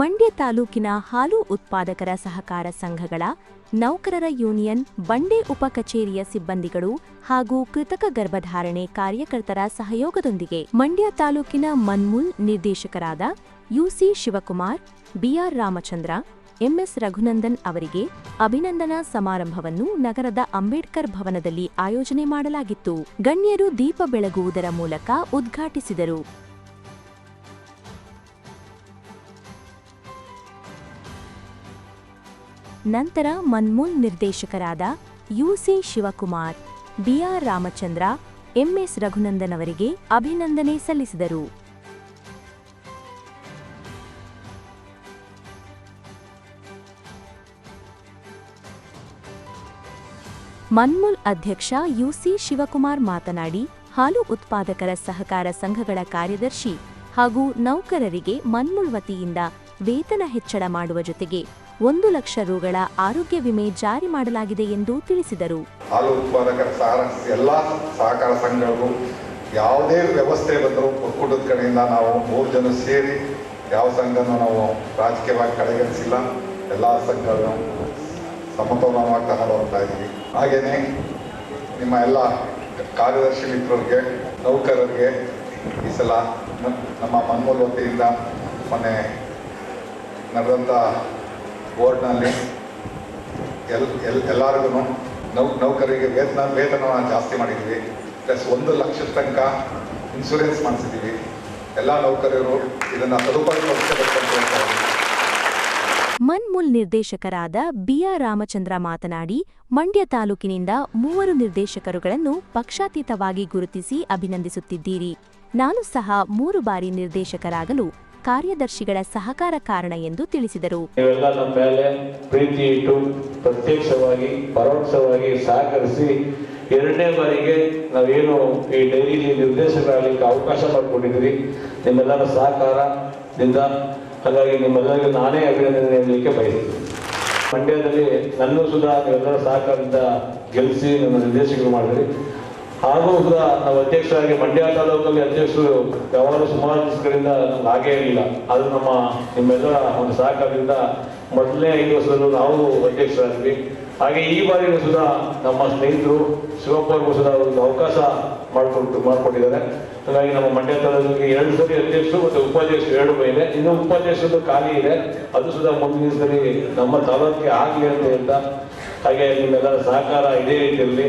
ಮಂಡ್ಯ ತಾಲೂಕಿನ ಹಾಲು ಉತ್ಪಾದಕರ ಸಹಕಾರ ಸಂಘಗಳ ನೌಕರರ ಯೂನಿಯನ್, ಬಂಡೆ ಉಪ ಕಚೇರಿಯ ಸಿಬ್ಬಂದಿಗಳು ಹಾಗೂ ಕೃತಕ ಗರ್ಭಧಾರಣೆ ಕಾರ್ಯಕರ್ತರ ಸಹಯೋಗದೊಂದಿಗೆ ಮಂಡ್ಯ ತಾಲೂಕಿನ ಮನ್ಮೂಲ್ ನಿರ್ದೇಶಕರಾದ UC Shivakumar, BR Ramachandra, MS Raghunandan ಅವರಿಗೆ ಅಭಿನಂದನಾ ಸಮಾರಂಭವನ್ನು ನಗರದ ಅಂಬೇಡ್ಕರ್ ಭವನದಲ್ಲಿ ಆಯೋಜನೆ ಮಾಡಲಾಗಿತ್ತು. ಗಣ್ಯರು ದೀಪ ಬೆಳಗುವುದರ ಮೂಲಕ ಉದ್ಘಾಟಿಸಿದರು. ನಂತರ ಮನ್ಮೂಲ್ ನಿರ್ದೇಶಕರಾದ UC Shivakumar, BR Ramachandra, MS Raghunandan ಅವರಿಗೆ ಅಭಿನಂದನೆ ಸಲ್ಲಿಸಿದರು. ಮನ್ಮೂಲ್ ಅಧ್ಯಕ್ಷ ಯುಸಿ ಶಿವಕುಮಾರ್ ಮಾತನಾಡಿ, ಹಾಲು ಉತ್ಪಾದಕರ ಸಹಕಾರ ಸಂಘಗಳ ಕಾರ್ಯದರ್ಶಿ ಹಾಗೂ ನೌಕರರಿಗೆ ಮನ್ಮೂಲ್ ವತಿಯಿಂದ ವೇತನ ಹೆಚ್ಚಳ ಮಾಡುವ ಜೊತೆಗೆ ಒಂದು ಲಕ್ಷ ರುಗಳ ಆರೋಗ್ಯ ವಿಮೆ ಜಾರಿ ಮಾಡಲಾಗಿದೆ ಎಂದು ತಿಳಿಸಿದರು. ಹಾಲು ಉತ್ಪಾದಕರ ಎಲ್ಲಾ ಸಹಕಾರ ಸಂಘಗಳು ಯಾವುದೇ ವ್ಯವಸ್ಥೆ ಬಂದರೂ ಒಕ್ಕೂಟದ ಕಡೆಯಿಂದ ನಾವು ಮೂರು ಜನ ಸೇರಿ ಯಾವ ಸಂಘನೂ ನಾವು ರಾಜಕೀಯವಾಗಿ ಕಡೆಗಣಿಸಿಲ್ಲ. ಎಲ್ಲ ಸಂಘಗಳನ್ನು ಸಮತೋಲನವಾಗಿ ತಗೊಂಡು ಹೋಗ್ತಾ ಇದ್ದೀವಿ. ಹಾಗೆಯೇ ನಿಮ್ಮ ಎಲ್ಲ ಕಾರ್ಯದರ್ಶಿ ಮಿತ್ರರಿಗೆ, ನೌಕರರಿಗೆ ಈ ಸಲ ನಮ್ಮ ಮನ್ಮೂಲ್ ವತಿಯಿಂದ ಮೊನ್ನೆ ನಡೆದಂಥ ಬೋರ್ಡ್ನಲ್ಲಿ ಎಲ್ ಎಲ್, ಎಲ್ಲರಿಗೂ ನೌ ನೌಕರಿಗೆ ವೇತನ, ವೇತನವನ್ನು ಜಾಸ್ತಿ ಮಾಡಿದ್ದೀವಿ. ಪ್ಲಸ್ ಒಂದು ಲಕ್ಷದ ತನಕ ಇನ್ಶೂರೆನ್ಸ್ ಮಾಡಿಸಿದ್ದೀವಿ. ಎಲ್ಲ ನೌಕರರು ಇದನ್ನು ಸದುಪಯೋಗಿಸಬೇಕು ಮನ್ಮುಲ್ ನಿರ್ದೇಶಕರಾದ ಬಿಆರ್ ರಾಮಚಂದ್ರ ಮಾತನಾಡಿ, ಮಂಡ್ಯ ತಾಲೂಕಿನಿಂದ ಮೂವರು ನಿರ್ದೇಶಕರುಗಳನ್ನು ಪಕ್ಷಾತೀತವಾಗಿ ಗುರುತಿಸಿ ಅಭಿನಂದಿಸುತ್ತಿದ್ದೀರಿ. ನಾನು ಸಹ ಮೂರು ಬಾರಿ ನಿರ್ದೇಶಕರಾಗಲು ಕಾರ್ಯದರ್ಶಿಗಳ ಸಹಕಾರ ಕಾರಣ ಎಂದು ತಿಳಿಸಿದರು. ನಮ್ಮ ಪ್ರೀತಿ ಇಟ್ಟು ಪ್ರತ್ಯಕ್ಷವಾಗಿ, ಪರೋಕ್ಷವಾಗಿ ಸಹಕರಿಸಿ ಎರಡನೇ ಬಾರಿಗೆ ನಾವೇನು ಈ ಡೈರಿಲಿ ನಿರ್ದೇಶಕರಾಗಲಿಕ್ಕೆ ಅವಕಾಶ ಮಾಡಿಕೊಂಡಿದ್ವಿ ನಿಮ್ಮೆಲ್ಲರ ಸಹಕಾರದಿಂದ ಹಾಗಾಗಿ ನಿಮ್ಮೆಲ್ಲರಿಗೂ ನಾನೇ ಅಭಿನಂದನೆ ನೀಡಲಿಕ್ಕೆ ಬಯಸ್ತೀನಿ. ಮಂಡ್ಯದಲ್ಲಿ ನನ್ನೂ ಸುಧಾ ನೀವೆಲ್ಲರ ಸಹಕಾರದಿಂದ ಗೆಲ್ಲಿಸಿ ನನ್ನ ನಿರ್ದೇಶಕರು ಮಾಡಿದ್ರಿ. ಹಾಗೂ ಕೂಡ ನಾವು ಅಧ್ಯಕ್ಷರಾಗಿ ಮಂಡ್ಯ ತಾಲೂಕಲ್ಲಿ ಅಧ್ಯಕ್ಷರು ಯಾವಾಗಲೂ ಸುಮಾರು ನಮ್ಗೆ ಆಗೇ ಇರಲಿಲ್ಲ. ಅದು ನಮ್ಮ ನಿಮ್ಮೆಲ್ಲರ ಒಂದು ಸಹಕಾರದಿಂದ ಮೊದಲನೇ ಐದು ವರ್ಷದಲ್ಲೂ ನಾವು ಅಧ್ಯಕ್ಷರಾದ್ವಿ. ಹಾಗೆ ಈ ಬಾರಿಯೂ ಸುಧಾ ನಮ್ಮ ಸ್ನೇಹಿತರು ಶಿವಪ್ಪವ್ರಿಗೂ ಸುಧಾ ಒಂದು ಅವಕಾಶ ಮಾಡಿಕೊಟ್ಟು ಮಾಡಿಕೊಟ್ಟಿದ್ದಾರೆ. ಹಾಗಾಗಿ ನಮ್ಮ ಮಂಡ್ಯ ತಾಲೂಕಿಗೆ ಎರಡು ಸರಿ ಅಧ್ಯಕ್ಷರು ಮತ್ತು ಉಪಾಧ್ಯಕ್ಷರು ಎರಡು ಇದೆ ಇನ್ನು ಉಪಾಧ್ಯಕ್ಷರದ್ದು ಖಾಲಿ ಇದೆ. ಅದು ಸುಧಾ ಮುಂದಿನ ಸರಿ ನಮ್ಮ ತಾಲೂಕಿಗೆ ಆಗಲಿ ಅಂತ ಹೇಳ್ತಾ, ಹಾಗೆ ನಿಮ್ಮೆಲ್ಲರ ಸಹಕಾರ ಇದೇ ರೀತಿಯಲ್ಲಿ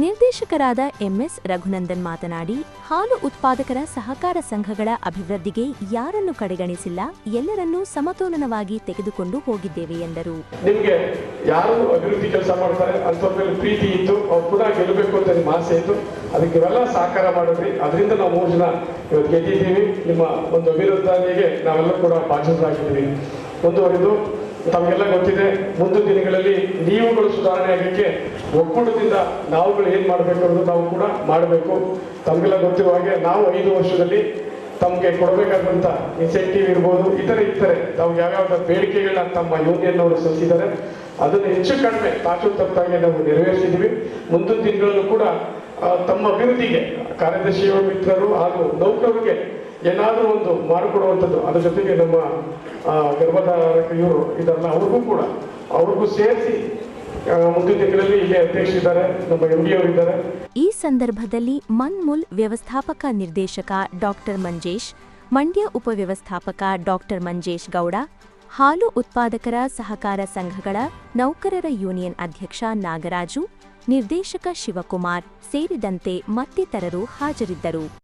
ನಿರ್ದೇಶಕರಾದ ಎಂಎಸ್ ರಘುನಂದನ್ ಮಾತನಾಡಿ, ಹಾಲು ಉತ್ಪಾದಕರ ಸಹಕಾರ ಸಂಘಗಳ ಅಭಿವೃದ್ಧಿಗೆ ಯಾರನ್ನು ಕಡೆಗಣಿಸಿಲ್ಲ, ಎಲ್ಲರನ್ನೂ ಸಮತೋಲನವಾಗಿ ತೆಗೆದುಕೊಂಡು ಹೋಗಿದ್ದೇವೆ ಎಂದರು. ನಿಮಗೆ ಯಾರು ಅಭಿವೃದ್ಧಿ ಕೆಲಸ ಮಾಡ್ತಾರೆ ಅಂತವ್ರ ಮೇಲೆ ಪ್ರೀತಿ ಇತ್ತು, ಅವ್ರು ಕೂಡ ಗೆಲ್ಲಬೇಕು ಅಂತ ನಿಮ್ಮ ಆಸೆ ಇತ್ತು. ಅದಕ್ಕೆ ಇವೆಲ್ಲ ಸಹಕಾರ ಮಾಡಿದ್ರಿ. ಅದರಿಂದ ನಾವು ಮೂರು ಜನ ಇವತ್ತು ಗೆದ್ದಿದ್ದೀವಿ. ನಿಮ್ಮ ಒಂದು ಅಭಿವೃದ್ಧಿಗೆ ನಾವೆಲ್ಲ ಕೂಡ ಬಾಧ್ಯರಾಗಿದ್ದೀವಿ ಮುಂದುವರಿದು ತಮಗೆಲ್ಲ ಗೊತ್ತಿದೆ, ಮುಂದಿನ ದಿನಗಳಲ್ಲಿ ನೀವುಗಳು ಸುಧಾರಣೆ ಆಗಲಿಕ್ಕೆ ಒಕ್ಕೂಟದಿಂದ ನಾವುಗಳು ಏನು ಮಾಡಬೇಕು ಅನ್ನೋದು ನಾವು ಕೂಡ ಮಾಡಬೇಕು. ತಮಗೆಲ್ಲ ಗೊತ್ತಿರುವ ಹಾಗೆ ನಾವು ಐದು ವರ್ಷದಲ್ಲಿ ತಮಗೆ ಕೊಡಬೇಕಾದಂಥ ಇನ್ಸೆಂಟಿವ್ ಇರ್ಬೋದು, ಇತರೆ ಇತರೆ. ತಾವು ಯಾವ್ಯಾವ ಬೇಡಿಕೆಗಳನ್ನ ತಮ್ಮ ಯೂನಿಯನ್ ಅವರು ಸಲ್ಲಿಸಿದ್ದಾರೆ. ಅದನ್ನು ಹೆಚ್ಚು ಕಡಿಮೆ ತಾಚು ತಪ್ಪಾಗಿ ನಾವು ನೆರವೇರಿಸಿದ್ದೀವಿ. ಮುಂದಿನ ದಿನಗಳಲ್ಲೂ ಕೂಡ ತಮ್ಮ ಅಭಿವೃದ್ಧಿಗೆ ಕಾರ್ಯದರ್ಶಿಯ ಮಿತ್ರರು ಹಾಗೂ ನೌಕರರಿಗೆ ಏನಾದರೂ ಒಂದು ಮಾಡಿಕೊಡುವಂಥದ್ದು ಅದ್ರ ಜೊತೆಗೆ ನಮ್ಮ ಇವರು ಇದನ್ನ ಅವ್ರಿಗೂ ಕೂಡ, ಅವ್ರಿಗೂ ಸೇರಿಸಿ ಈ ಸಂದರ್ಭದಲ್ಲಿ ಮನ್ಮುಲ್ ವ್ಯವಸ್ಥಾಪಕ ನಿರ್ದೇಶಕ ಡಾಕ್ಟರ್ ಮಂಜೇಶ್, ಮಂಡ್ಯ ಉಪವ್ಯವಸ್ಥಾಪಕ ಡಾಕ್ಟರ್ ಮಂಜೇಶ್ ಗೌಡ, ಹಾಲು ಉತ್ಪಾದಕರ ಸಹಕಾರ ಸಂಘಗಳ ನೌಕರರ ಯೂನಿಯನ್ ಅಧ್ಯಕ್ಷ ನಾಗರಾಜು, ನಿರ್ದೇಶಕ ಶಿವಕುಮಾರ್ ಸೇರಿದಂತೆ ಮತ್ತಿತರರು ಹಾಜರಿದ್ದರು.